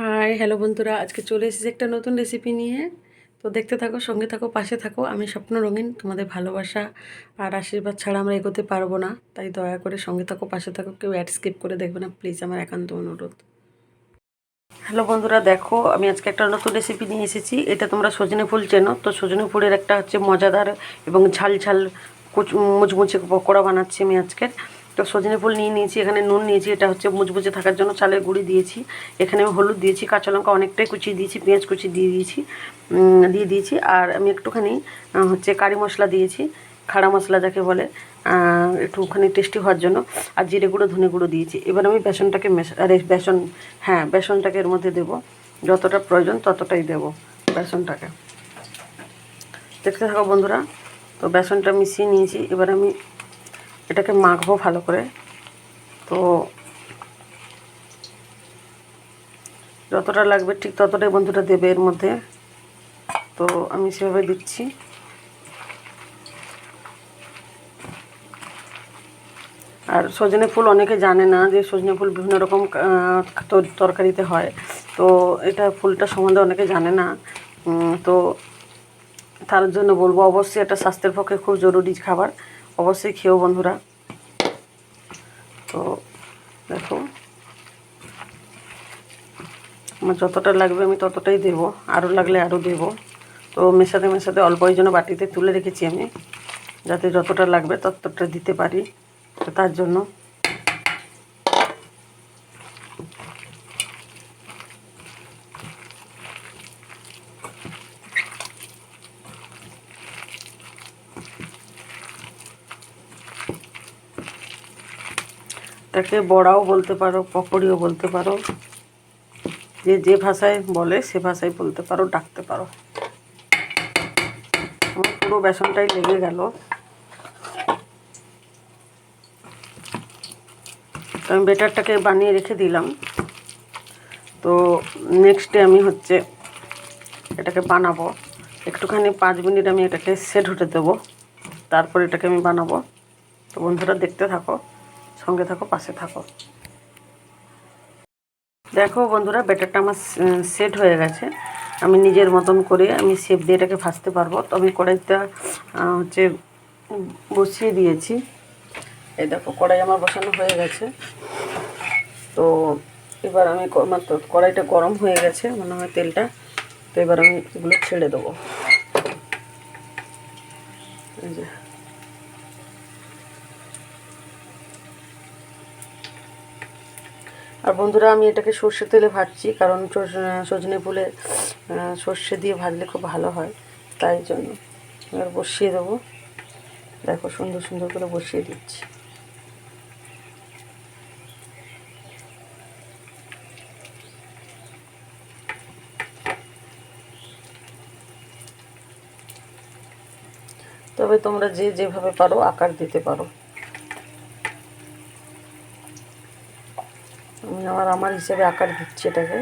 High, hello বন্ধুরা, আজকে চলে এসেছি একটা নতুন রেসিপি নিয়ে। তো দেখতে থাকো, সঙ্গে থাকো, পাশে থাকো। আমি স্বপ্ন রঙিন, তোমাদের ভালোবাসা আর আশীর্বাদ ছাড়া আমরা এগোতে পারব না। তাই দয়া করে সঙ্গে থাকো, পাশে থাকো, কেউ অ্যাড স্কিপ করে দেখবে না। প্লিজ আমার একান্ত অনুরোধ। হ্যালো বন্ধুরা, দেখো, আমি আজকে একটা নতুন রেসিপি নিয়ে এসেছি। এটা তোমরা সজনে ফুল চেনো। তো সজনে ফুলের একটা হচ্ছে মজাদার এবং ঝাল ঝাল কুচ- মুচমুচে পকোড়া বানাচ্ছি আমি আজকের। তো সজনে ফুল নিয়ে নিয়েছি, এখানে নুন নিয়েছি, এটা হচ্ছে মুচমুচে থাকার জন্য চালের গুঁড়ি দিয়েছি। এখানে আমি হলুদ দিয়েছি, কাঁচা লঙ্কা অনেকটাই কুচিয়ে দিয়েছি, পেঁয়াজ কুচি দিয়ে দিয়েছি দিয়ে দিয়েছি। আর আমি একটুখানি হচ্ছে কারি মশলা দিয়েছি, খাড়া মশলা যাকে বলে একটুখানি টেস্টি হওয়ার জন্য। আর জিরে গুঁড়ো, ধনে গুঁড়ো দিয়েছি। এবার আমি বেসনটাকে মেশা, আরে বেসন হ্যাঁ বেসনটাকে এর মধ্যে দেবো। যতটা প্রয়োজন ততটাই দেবো বেসনটাকে। দেখতে থাকো বন্ধুরা, তো বেসনটা মিশিয়ে নিয়েছি। এবার আমি এটাকে মাখবো ভালো করে। তো যতটা লাগবে ঠিক ততটাই বন্ধুটা দেবে এর মধ্যে। তো আমি সেভাবে দিচ্ছি। আর সজনে ফুল অনেকে জানে না যে সজনে ফুল বিভিন্ন রকম তরকারিতে হয়। তো এটা ফুলটা সম্বন্ধে অনেকে জানে না। তো তার জন্য বলব, অবশ্যই এটা স্বাস্থ্যের পক্ষে খুব জরুরি খাবার। অবশ্যই খেয়েও বন্ধুরা। তো দেখো, আমার যতটা লাগবে আমি ততটাই দেবো, আরও লাগলে আরও দেবো। তো মেশাতে মেশাতে অল্প ওই জন্য বাটিতে তুলে রেখেছি আমি, যাতে যতটা লাগবে ততটা দিতে পারি। তো তার জন্য তাকে বড়াও বলতে পারো, পকড়িও বলতে পারো, যে যে ভাষায় বলে সে ভাষায় বলতে পারো, ডাকতে পারো। আমার পুরো বেসনটাই লেগে গেল। আমি বেটারটাকে বানিয়ে রেখে দিলাম। তো নেক্সট ডে আমি হচ্ছে এটাকে বানাবো। একটুখানি পাঁচ মিনিট আমি এটাকে সেট হতে দেবো। তারপর এটাকে আমি বানাবো। তো বন্ধুরা দেখতে থাকো। সঙ্গে থাকো, পাশে থাকো। দেখো বন্ধুরা, ব্যাটারটা আমার সেট হয়ে গেছে। আমি নিজের মতন করে আমি শেপ দিয়ে এটাকে ভাজতে পারব। তো আমি কড়াইটা হচ্ছে বসিয়ে দিয়েছি। এই দেখো, কড়াই আমার বসানো হয়ে গেছে। তো এবার আমি আমার কড়াইটা গরম হয়ে গেছে, মনে হয় তেলটা। তো এবার আমি এগুলো ছেড়ে দেবো। এই যে আর বন্ধুরা, আমি এটাকে সর্ষে তেলে ভাজছি, কারণ সজ- সজনে ফুলে সর্ষে দিয়ে ভাজলে খুব ভালো হয়, তাই জন্য এবার বসিয়ে দেবো। দেখো, সুন্দর সুন্দর করে বসিয়ে দিচ্ছি। তবে তোমরা যে যেভাবে পারো, আকার দিতে পারো। আমি আমার হিসেবে আকার দিচ্ছি এটাকে।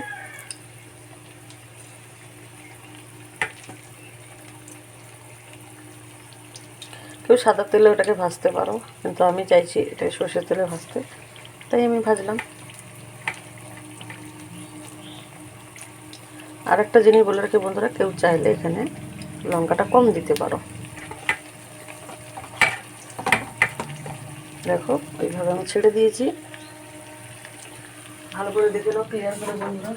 কেউ সাদা তেলে ওটাকে ভাজতে পারো, কিন্তু আমি চাইছি এটা সর্ষের তেলে ভাজতে। তাই আমি ভাজলাম। আরেকটা জিনিস বলে রাখি বন্ধুরা, কেউ চাইলে এখানে লঙ্কাটা কম দিতে পারো। দেখো, এইভাবে আমি ছেড়ে দিয়েছি। ভালো করে দেখে নাও ক্লিয়ার করে বন্ধুরা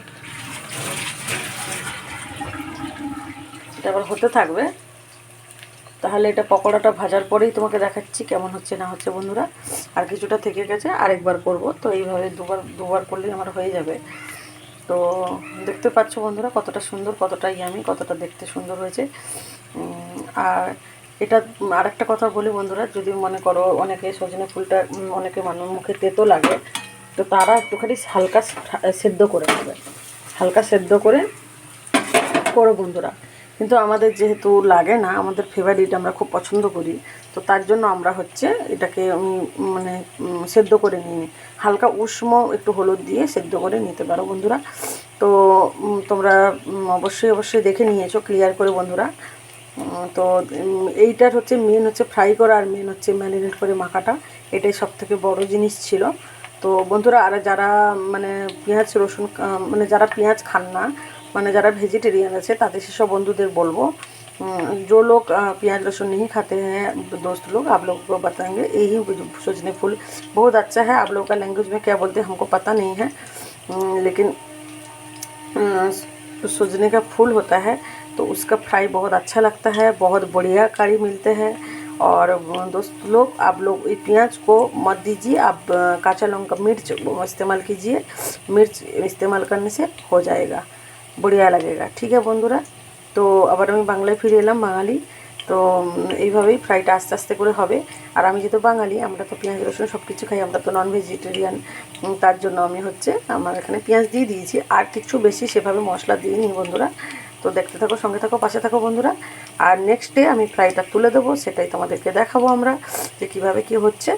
এটা আবার হতে থাকবে। তাহলে এটা পকোড়াটা ভাজার পরেই তোমাকে দেখাচ্ছি কেমন হচ্ছে, না হচ্ছে বন্ধুরা। আর কিছুটা থেকে গেছে, আরেকবার করব। তো এইভাবে দুবার দুবার করলেই আমার হয়ে যাবে। তো দেখতে পাচ্ছ বন্ধুরা কতটা সুন্দর, কতটা ইয়ামি কতটা দেখতে সুন্দর হয়েছে। আর এটা আর একটা কথা বলি বন্ধুরা, যদি মনে করো অনেকে সজনে ফুলটা অনেকে মানুষ মুখে তেতো লাগে তো তারা একটুখানি হালকা সেদ্ধ করে নেবে। হালকা সেদ্ধ করে করো বন্ধুরা। কিন্তু আমাদের যেহেতু লাগে না, আমাদের ফেভারিট আমরা খুব পছন্দ করি, তো তার জন্য আমরা হচ্ছে এটাকে মানে সেদ্ধ করে নিই। হালকা উষ্ম একটু হলুদ দিয়ে সেদ্ধ করে নিতে পারো বন্ধুরা। তো তোমরা অবশ্যই অবশ্যই দেখে নিয়েছো ক্লিয়ার করে বন্ধুরা। তো এইটার হচ্ছে মেন হচ্ছে ফ্রাই করা আর মেন হচ্ছে ম্যারিনেট করে মাখাটা। এটাই সব থেকে বড়ো জিনিস ছিল। তো বন্ধুরা আর যারা মানে পেঁয়াজ রসুন আহ, মানে যারা পেঁয়াজ খান না মানে যারা ভেজিটেরিয়ান আছে তাদের সেসব বন্ধুদের বলবো हम्म, जो लोग अ, प्याज लहसुन नहीं खाते हैं दोस्त लोग आप लोगों को बताएंगे यही सोचने फूल बहुत अच्छा है आप लोगों का लैंग्वेज में क्या बोलते हैं हमको पता नहीं है हम्म, लेकिन अ, सोजने का फूल होता है तो उसका फ्राई बहुत अच्छा लगता है बहुत बढ़िया कड़ी मिलते हैं और अ, दोस्त लोग आप लोग ये प्याज को मत दीजिए आप अ, काचा लौंग का मिर्च इस्तेमाल कीजिए मिर्च इस्तेमाल करने से हो जाएगा बढ़िया लगेगा ठीक है বন্ধুরা তো আবার আমি বাংলায় ফিরে এলাম বাঙালি তো উম, এইভাবেই ফ্রাইটা আস্তে আস্তে করে হবে আর আমি যেহেতু বাঙালি আমরা তো পেঁয়াজ রসুন সব কিছু খাই আমরা তো নন ভেজিটেরিয়ান তার জন্য আমি হচ্ছে আমার এখানে পেঁয়াজ দিয়ে দিয়েছি আর কিছু বেশি সেভাবে মশলা দিইনি বন্ধুরা তো দেখতে থাকো, সঙ্গে থাকো, পাশে থাকো বন্ধুরা। আর নেক্সট ডে আমি ফ্রাইটা তুলে দেবো, সেটাই তোমাদেরকে দেখাবো আমরা যে কীভাবে কী হচ্ছে।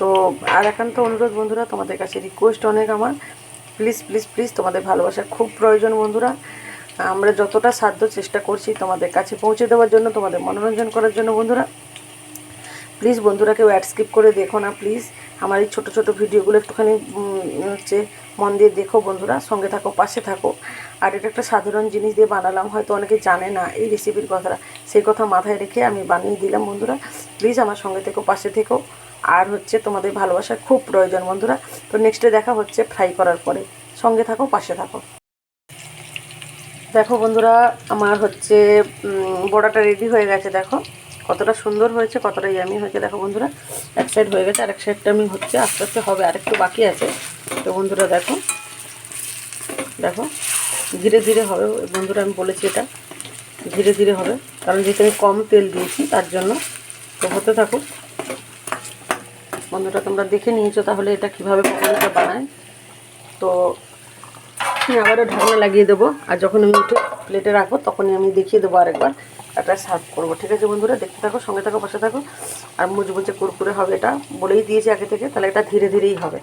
তো আর একান্ত অনুরোধ বন্ধুরা, তোমাদের কাছে রিকোয়েস্ট অনেক আমার। প্লিজ প্লিজ প্লিজ তোমাদের ভালোবাসা খুব প্রয়োজন বন্ধুরা। আমরা যতটা সাধ্য চেষ্টা করছি তোমাদের কাছে পৌঁছে দেওয়ার জন্য, তোমাদের মনোরঞ্জন করার জন্য বন্ধুরা। প্লিজ বন্ধুরা, কেউ অ্যাড স্কিপ করে দেখো না প্লিজ আমার এই ছোটো ছোটো ভিডিওগুলো একটুখানি হচ্ছে মন দিয়ে দেখো বন্ধুরা, সঙ্গে থাকো, পাশে থাকো। আর এটা একটা সাধারণ জিনিস দিয়ে বানালাম, হয়তো অনেকে জানে না এই রেসিপির কথাটা। সেই কথা মাথায় রেখে আমি বানিয়ে দিলাম বন্ধুরা। প্লিজ আমার সঙ্গে থেকো, পাশে থেকো। আর হচ্ছে তোমাদের ভালোবাসা খুব প্রয়োজন বন্ধুরা। তো নেক্সটে দেখা হচ্ছে ফ্রাই করার পরে। সঙ্গে থাকো, পাশে থাকো। দেখো বন্ধুরা, আমার হচ্ছে বড়াটা রেডি হয়ে গেছে, দেখো। কতটা সুন্দর হয়েছে, কতটা ইয়ামি হয়েছে, দেখো বন্ধুরা। এক সাইড হয়ে গেছে, আর এক সাইডটা আমি হচ্ছে আস্তে আস্তে হবে আরেকটু বাকি আছে। তো বন্ধুরা দেখো দেখো, ধীরে ধীরে হবে। বন্ধুরা আমি বলেছি এটা, ধীরে ধীরে হবে। কারণ যেহেতু আমি কম তেল দিয়েছি, তার জন্য তো হতে থাকুক। বন্ধুরা তোমরা দেখে নিয়েছো তাহলে এটা কীভাবে পকোড়িটা বানায় তো আমি আবারও ঢাকনা লাগিয়ে দেবো, আর যখন আমি উঠে প্লেটে রাখব, তখনই আমি দেখিয়ে দেবো আরেকবার, একটা সার্ভ করব। ঠিক আছে বন্ধুরা? দেখতে থাকো, সঙ্গে থাকো, পাশে থাকো। আর মুচমুচে কুরকুরে হবে এটা, বলেই দিয়েছি আগে থেকে, তাহলে এটা ধীরে ধীরেই হবে।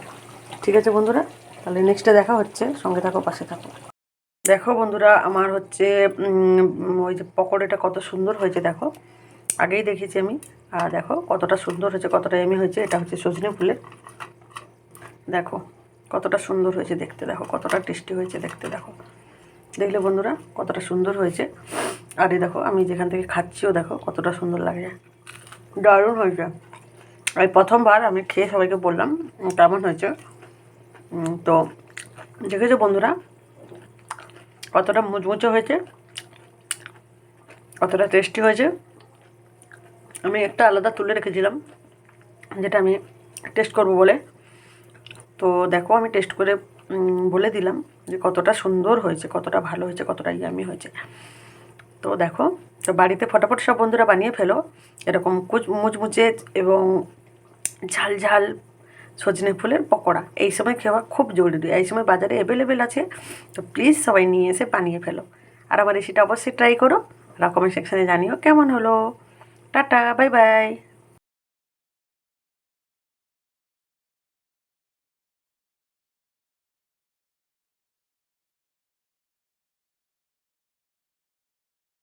ঠিক আছে বন্ধুরা, তাহলে নেক্সটে দেখা হচ্ছে, সঙ্গে থাকো, পাশে থাকো। দেখো বন্ধুরা, আমার হচ্ছে ওই যে পকোড়াটা কত সুন্দর হয়েছে, দেখো। আগেই দেখেছি আমি। আর দেখো, কতটা সুন্দর হয়েছে, কতটা এমি হয়েছে, এটা হচ্ছে সজনে ফুলের দেখো, কতটা সুন্দর হয়েছে দেখতে, দেখো, কতটা টেস্টি হয়েছে দেখতে, দেখো। দেখলে বন্ধুরা, কতটা সুন্দর হয়েছে। আর এই দেখো, আমি যেখান থেকে খাচ্ছিও, দেখো, কতটা সুন্দর লাগে। দারুণ হয়েছে। এই প্রথমবার আমি খেয়ে সবাইকে বললাম, কেমন হয়েছে? তো দেখেছ বন্ধুরা, কতটা মুচমুচে হয়েছে, কতটা টেস্টি হয়েছে। আমি একটা আলাদা তুলে রেখেছিলাম, যেটা আমি টেস্ট করব বলে। তো দেখো, আমি টেস্ট করে বলে দিলাম যে কতটা সুন্দর হয়েছে, কতটা ভালো হয়েছে, কতটা ইয়ামি হয়েছে। তো দেখো, তো বাড়িতে ফটাফট সব বন্ধুরা বানিয়ে ফেলো, এরকম কুচ, মুচমুচে এবং ঝাল ঝাল সজনে ফুলের পকোড়া। এই সময় খাওয়া খুব জরুরি। এই সময় বাজারে অ্যাভেলেবেল আছে। তো প্লিজ সবাই নিয়ে এসে বানিয়ে ফেলো। আর আমার রেসিপিটা অবশ্যই ট্রাই করো। আর কমেন্ট সেকশানে জানিও কেমন হলো। Tata bye bye